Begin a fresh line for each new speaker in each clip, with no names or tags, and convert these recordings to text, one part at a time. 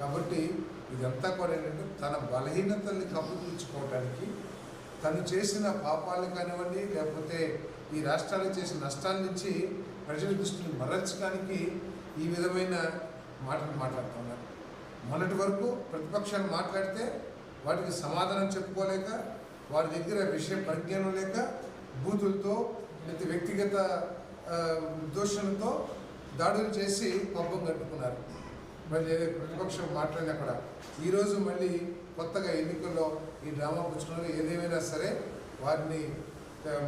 కాబట్టి ఇదంతా కూడా ఏంటంటే తన బలహీనతల్ని కప్పుపుచ్చుకోవడానికి తను చేసిన పాపాలు కానివ్వండి లేకపోతే ఈ రాష్ట్రాలు చేసిన నష్టాల నుంచి ప్రజల దృష్టిని మరల్చడానికి ఈ విధమైన మాటలు మాట్లాడుతున్నారు మొన్నటి వరకు ప్రతిపక్షాలు మాట్లాడితే వాటికి సమాధానం చెప్పుకోలేక వారి దగ్గర విషయ పరిజ్ఞానం లేక బూతులతో లేకపోతే వ్యక్తిగత ఆ, దూషణతో దాడులు చేసి పబ్బం కట్టుకున్నారు. మళ్ళీ ప్రతిపక్షం మాట్లాడినా కూడా ఈరోజు మళ్ళీ కొత్తగా ఎన్నికల్లో ఈ డ్రామా పుచ్చుకున్నారు ఏదేమైనా సరే వారిని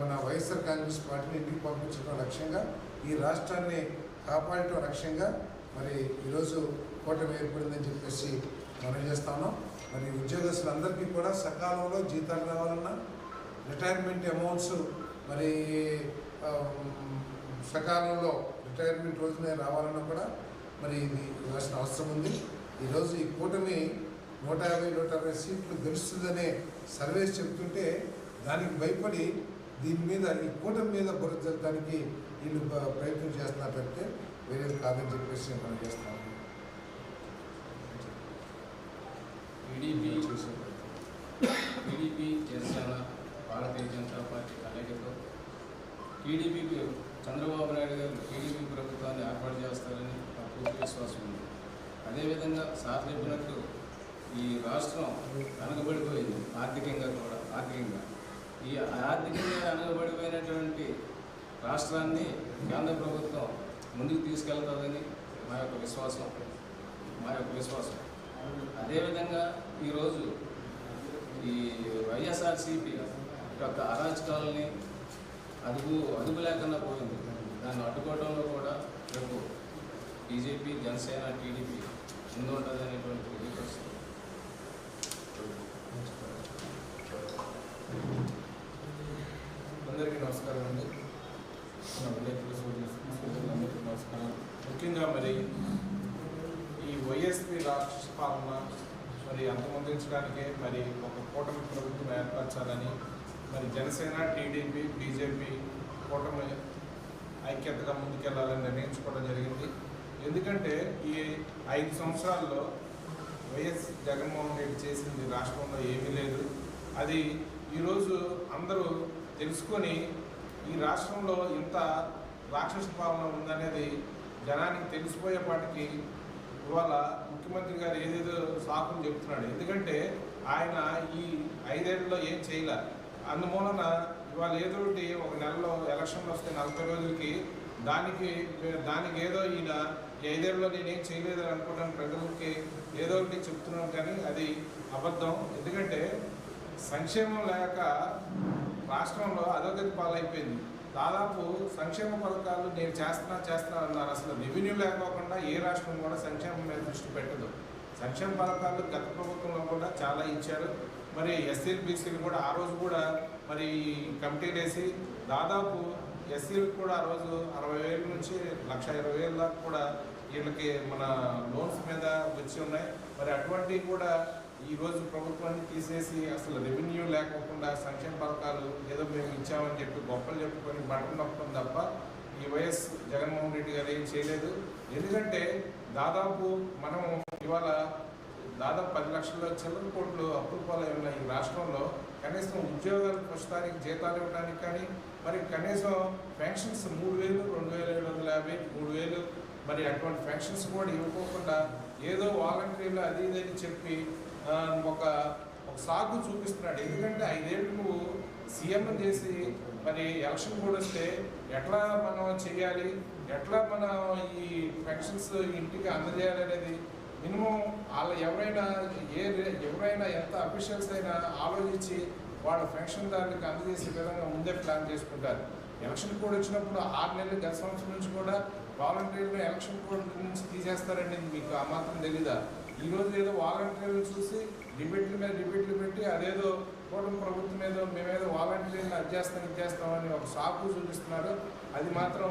మన వైఎస్ఆర్ కాంగ్రెస్ పార్టీని ఇంటికి పంపించడం లక్ష్యంగా ఈ రాష్ట్రాన్ని కాపాడటం లక్ష్యంగా మరి ఈరోజు కూటమి ఏర్పడిందని చెప్పేసి మనం చేస్తాను. మరి ఉద్యోగస్తులందరికీ కూడా సకాలంలో జీతాలు రావాలన్నా రిటైర్మెంట్ అమౌంట్స్ మరి సకాలంలో రిటైర్మెంట్ రోజునే రావాలన్నా కూడా మరి ఇది ఇవ్వాల్సిన అవసరం ఉంది. ఈరోజు ఈ కూటమి నూట యాభై నూట అరవై సీట్లు గెలుస్తుందనే సర్వేస్ చెప్తుంటే దానికి భయపడి దీని మీద ఈ కూటమి మీద బుర్ర జరగడానికి వీళ్ళు ప్రయత్నం చేస్తున్నారు తప్పితే వేరేది కాదని చెప్పేసి మనం చేస్తాము
TDP TDP Janasena Bharatiya Janata party కలయికతో టీడీపీకి చంద్రబాబు నాయుడు గారు టీడీపీ ప్రభుత్వాన్ని ఏర్పాటు చేస్తారని నా పూర్తి విశ్వాసం ఉంది అదేవిధంగా సార్ చెప్పినట్టు ఈ రాష్ట్రం వెనకబడిపోయింది ఆర్థికంగా కూడా ఆర్థికంగా. ఈ ఆర్థికంగా వెనకబడిపోయినటువంటి రాష్ట్రాన్ని కేంద్ర ప్రభుత్వం ముందుకు తీసుకెళ్తుందని మా యొక్క విశ్వాసం. మా యొక్క విశ్వాసం. అదేవిధంగా ఈరోజు ఈ వైఎస్ఆర్సీపీ యొక్క అరాచకాలని అదుపు అదుపు లేకుండా పోయింది. దాన్ని అడ్డుకోవడంలో కూడా రేపు బీజేపీ జనసేన టీడీపీ ముందు ఉంటుంది అనేటువంటి తెలియపరుస్తుంది
అందరికీ నమస్కారం అండి మన విలేకరుల సోదరులు, నమస్కారం. ముఖ్యంగా మరి ఈ వైఎస్పి రాష్ట్ర పాలన మరి అంతమొందించడానికే మరి ఒక కూటమి ప్రభుత్వం ఏర్పరచాలని మరి జనసేన టీడీపీ బీజేపీ కూటమి ఐక్యతగా ముందుకెళ్ళాలని నిర్ణయించుకోవడం జరిగింది. ఎందుకంటే ఈ ఐదు సంవత్సరాల్లో వైఎస్ జగన్మోహన్ రెడ్డి చేసింది రాష్ట్రంలో ఏమీ లేదు. అది ఈరోజు అందరూ తెలుసుకొని ఈ రాష్ట్రంలో ఇంత రాక్షస పాలన ఉందనేది జనానికి తెలిసిపోయేపాటికి ఇవాళ ముఖ్యమంత్రి గారు ఏదేదో సాకులు చెప్తున్నాడు. ఎందుకంటే ఆయన ఈ ఐదేళ్ళలో ఏం చేయలే. అందుమూలన ఇవాళ ఏదో ఒకటి ఒక నెలలో ఎలక్షన్లు వస్తే నలభై రోజులకి దానికి దానికి ఏదో ఈయన ఈ ఐదేళ్ళలో నేనేం చేయలేదని అనుకుంటాను ప్రజలకి ఏదో ఒకటి చెప్తున్నాను కానీ అది అబద్ధం. ఎందుకంటే సంక్షేమం లేక రాష్ట్రంలో అధోగతి పాలైపోయింది. దాదాపు సంక్షేమ పథకాలు నేను చేస్తున్నా చేస్తున్నా అన్నారు. అసలు రెవెన్యూ లేకోకుండా ఏ రాష్ట్రం కూడా సంక్షేమం మీద దృష్టి పెట్టదు. సంక్షేమ పథకాలు గత ప్రభుత్వంలో కూడా చాలా ఇచ్చారు. మరి ఎస్సీలు బీసీలు కూడా ఆ రోజు కూడా మరి కమిటీలు వేసి దాదాపు ఎస్సీలకు కూడా ఆ రోజు అరవై వేల నుంచి లక్ష ఇరవై వేల దాకా కూడా వీళ్ళకి మన లోన్స్ మీద వచ్చి ఉన్నాయి. మరి అటువంటివి కూడా ఈరోజు ప్రభుత్వాన్ని తీసేసి అసలు రెవెన్యూ లేకోకుండా సంక్షేమ పథకాలు ఏదో మేము ఇచ్చామని చెప్పి గొప్పలు చెప్పుకొని బట్టలు నొప్పడం తప్ప ఈ వైఎస్ జగన్మోహన్ రెడ్డి గారు ఏం చేయలేదు. ఎందుకంటే దాదాపు మనం ఇవాళ దాదాపు పది లక్షల చిల్లర కోట్లు అప్పుల పాలై ఉన్న ఈ రాష్ట్రంలో. కనీసం ఉద్యోగాలు ప్రస్తుతానికి జీతాలు ఇవ్వడానికి కానీ మరి కనీసం పెన్షన్స్ మూడు వేలు రెండు వేల ఏడు వందల యాభై మూడు వేలు మరి అటువంటి పెన్షన్స్ కూడా ఇవ్వకోకుండా ఏదో వాలంటీర్లు అది ఇది అని చెప్పి ఒక ఒక సాగు చూపిస్తున్నాడు. ఎందుకంటే ఐదేళ్ళు నువ్వు సీఎం చేసి మరి ఎలక్షన్ కూడా వస్తే ఎట్లా మనం చేయాలి? ఎట్లా మనం ఈ పెన్షన్స్ ఇంటికి అందజేయాలి అనేది మినిమం వాళ్ళు ఎవరైనా ఏ రే- ఎవరైనా ఎంత అఫీషియల్స్ అయినా ఆలోచించి వాళ్ళ పెన్షన్దారులకు అందజేసే విధంగా ముందే ప్లాన్ చేసుకుంటారు. ఎలక్షన్ కోడ్ వచ్చినప్పుడు ఆరు నెలలు గత సంవత్సరం నుంచి కూడా వాలంటీర్లు ఎలక్షన్ కోడ్ నుంచి తీసేస్తారండి మీకు ఆ మాత్రం తెలీదా? ఈ రోజు ఏదో వాలంటీర్లు చూసి డిబేట్ల మీద డిబేట్లు పెట్టి అదేదో కూటమి ప్రభుత్వం ఏదో మేమేదో వాలంటీర్లు అది చేస్తాం ఇది చేస్తామని ఒక సాకు చూపిస్తున్నారు. అది మాత్రం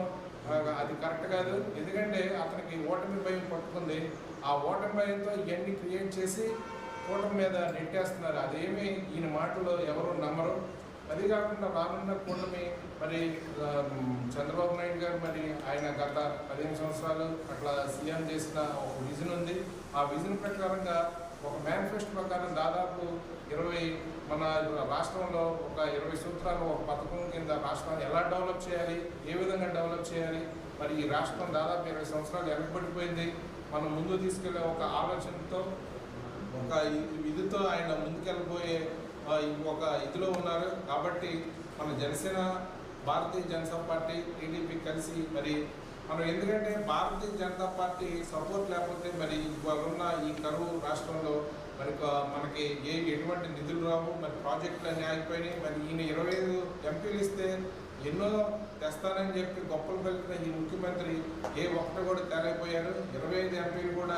అది కరెక్ట్ కాదు. ఎందుకంటే అతనికి ఓటమి భయం పట్టుకుంది. ఆ ఓటమి భయంతో ఇవన్నీ క్రియేట్ చేసి కూటమి మీద నెట్టేస్తున్నారు. అదేమి ఈయన మాటలు ఎవరు నమ్మరు. అది కాకుండా రానున్న కూటమి మరి చంద్రబాబు నాయుడు గారు మరి ఆయన గత పదిహేను సంవత్సరాలు అట్లా సీఎం చేసిన ఒక విజన్ ఉంది. ఆ విజన్ ప్రకారంగా ఒక మేనిఫెస్టో ప్రకారం దాదాపు ఇరవై మన రాష్ట్రంలో ఒక ఇరవై సూత్రాలు ఒక పథకం కింద రాష్ట్రాన్ని ఎలా డెవలప్ చేయాలి ఏ విధంగా డెవలప్ చేయాలి మరి ఈ రాష్ట్రం దాదాపు ఇరవై సంవత్సరాలు ఎనబడిపోయింది మనం ముందు తీసుకెళ్ళే ఒక ఆలోచనతో ఒక ఇదితో ఆయన ముందుకెళ్ళబోయే ఒక ఇదిలో ఉన్నారు. కాబట్టి మన జనసేన భారతీయ జనతా పార్టీ టీడీపీ కలిసి మరి మనం ఎందుకంటే భారతీయ జనతా పార్టీ సపోర్ట్ లేకపోతే మరి ఇవాళ ఉన్న ఈ కరువు రాష్ట్రంలో మరి మనకి ఏ ఎటువంటి నిధులు రావు మరి ప్రాజెక్టులు అన్నీ ఆగిపోయినాయి. మరి ఈయన ఇరవై ఐదు ఎంపీలు ఇస్తే ఎన్నో తెస్తానని చెప్పి గొప్పలు పలికిన ఈ ముఖ్యమంత్రి ఏ ఒక్కటి కూడా తేలైపోయారు ఇరవై ఐదు ఎంపీలు కూడా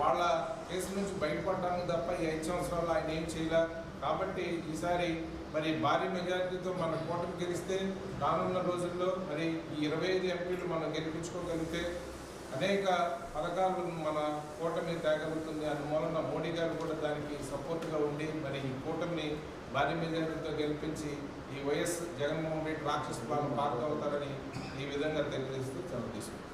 వాళ్ళ కేసు నుంచి బయటపడడానికి తప్ప ఈ ఐదు సంవత్సరాలు ఆయన ఏం చేయలే. కాబట్టి ఈసారి మరి భారీ మెజారిటీతో మన కూటమి గెలిస్తే రానున్న రోజుల్లో మరి ఈ ఇరవై ఐదు ఎంపీలు మనం గెలిపించుకోగలిగితే అనేక పథకాలను మన కూటమి తేగలుగుతుంది. అందువలన మోడీ గారు కూడా దానికి సపోర్ట్గా ఉండి మరి ఈ కూటమిని భారీ మెజారిటీతో గెలిపించి ఈ వైఎస్ జగన్మోహన్ రెడ్డి రాక్షస పార్క్ అవుతారని ఈ విధంగా తెలియజేస్తూ సెలవు తీసుకుంటాం